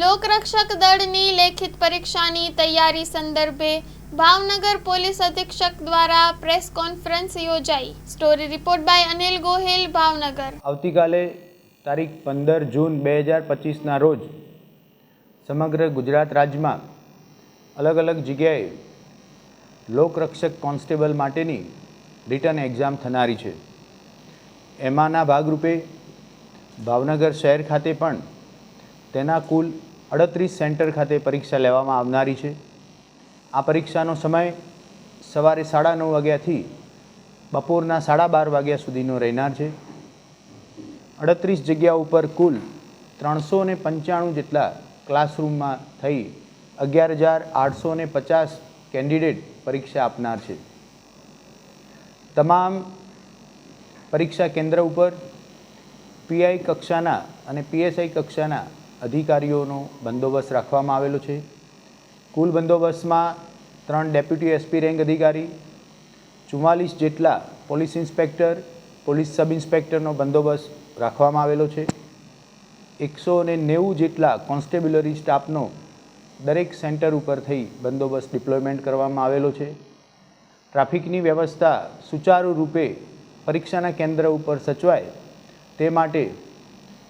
લોકરક્ષક દળની લેખિત પરીક્ષાની તૈયારી સંદર્ભે ભાવનગર પોલીસ અધિક્ષક દ્વારા પ્રેસ કોન્ફરન્સ યોજાઈ. Story report by Anil Gohil, Bhavnagar. આવતીકાલે તારીખ પંદર જૂન બે હજાર પચીસના રોજ સમગ્ર ગુજરાત રાજ્યમાં અલગ અલગ જગ્યાએ લોકરક્ષક કોન્સ્ટેબલ માટેની રિટર્ન એક્ઝામ થનારી છે. એમાંના ભાગરૂપે ભાવનગર શહેર ખાતે પણ તેના કુલ અડત્રીસ સેન્ટર ખાતે પરીક્ષા લેવામાં આવનારી છે. આ પરીક્ષાનો સમય સવારે સાડા નવ વાગ્યાથી બપોરના સાડા બાર વાગ્યા સુધીનો રહેનાર છે. અડત્રીસ જગ્યા ઉપર કુલ ત્રણસો ને પંચાણું જેટલા ક્લાસરૂમમાં થઈ અગિયાર હજાર આઠસો ને પચાસ કેન્ડિડેટ પરીક્ષા આપનાર છે. તમામ પરીક્ષા કેન્દ્ર ઉપર પીઆઈ કક્ષાના અને પીએસઆઈ કક્ષાના અધિકારીઓનો બંદોબસ્ત રાખવામાં આવેલો છે. કુલ બંદોબસ્તમાં ત્રણ ડેપ્યુટી એસપી રેન્ક અધિકારી ચુમ્માલીસ જેટલા પોલીસ ઇન્સ્પેક્ટર, પોલીસ સબ ઇન્સ્પેક્ટરનો બંદોબસ્ત રાખવામાં આવેલો છે. એકસો ને નેવું જેટલા કોન્સ્ટેબ્યુલરી સ્ટાફનો દરેક સેન્ટર ઉપર થઈ બંદોબસ્ત ડિપ્લોયમેન્ટ કરવામાં આવેલો છે. ટ્રાફિકની વ્યવસ્થા સુચારુ રૂપે પરીક્ષાના કેન્દ્ર ઉપર સચવાય તે માટે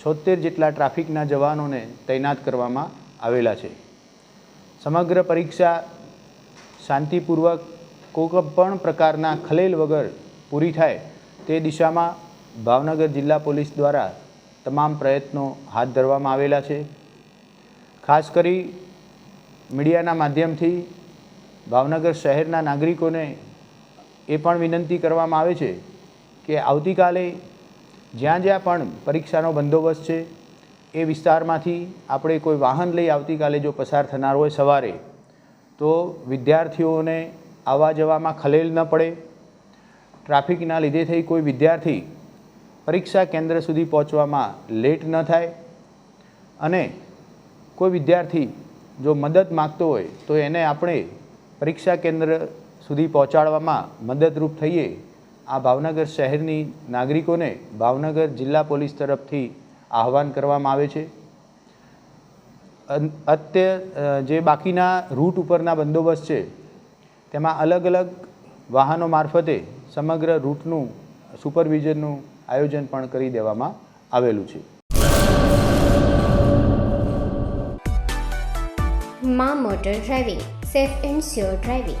છોતેર જેટલા ટ્રાફિકના જવાનોને તૈનાત કરવામાં આવેલા છે. સમગ્ર પરીક્ષા શાંતિપૂર્વક કોઈ પણ પ્રકારના ખલેલ વગર પૂરી થાય તે દિશામાં ભાવનગર જિલ્લા પોલીસ દ્વારા તમામ પ્રયત્નો હાથ ધરવામાં આવેલા છે. ખાસ કરી મીડિયાના માધ્યમથી ભાવનગર શહેરના નાગરિકોને એ પણ વિનંતી કરવામાં આવે છે કે આવતીકાલે જ્યાં જ્યાં પણ પરીક્ષાનો બંદોબસ્ત છે, એ વિસ્તારમાંથી આપણે કોઈ વાહન લઈ આવતીકાલે જો પસાર થનાર હોય સવારે, તો વિદ્યાર્થીઓને આવવા જવામાં ખલેલ ન પડે. ટ્રાફિકના લીધે થઈ કોઈ વિદ્યાર્થી પરીક્ષા કેન્દ્ર સુધી પહોંચવામાં લેટ ન થાય અને કોઈ વિદ્યાર્થી જો મદદ માગતો હોય, તો એને આપણે પરીક્ષા કેન્દ્ર સુધી પહોંચાડવામાં મદદરૂપ થઈએ આ ભાવનગર શહેરની નાગરિકોને ભાવનગર જિલ્લા પોલીસ તરફથી આહવાન કરવામાં આવે છે. અત્ય જે બાકીના રૂટ ઉપરના બંદોબસ્ત છે, તેમાં અલગ અલગ વાહનો મારફતે સમગ્ર રૂટનું સુપરવિઝનનું આયોજન પણ કરી દેવામાં આવેલું છે. મા motor driving, safe and sure driving.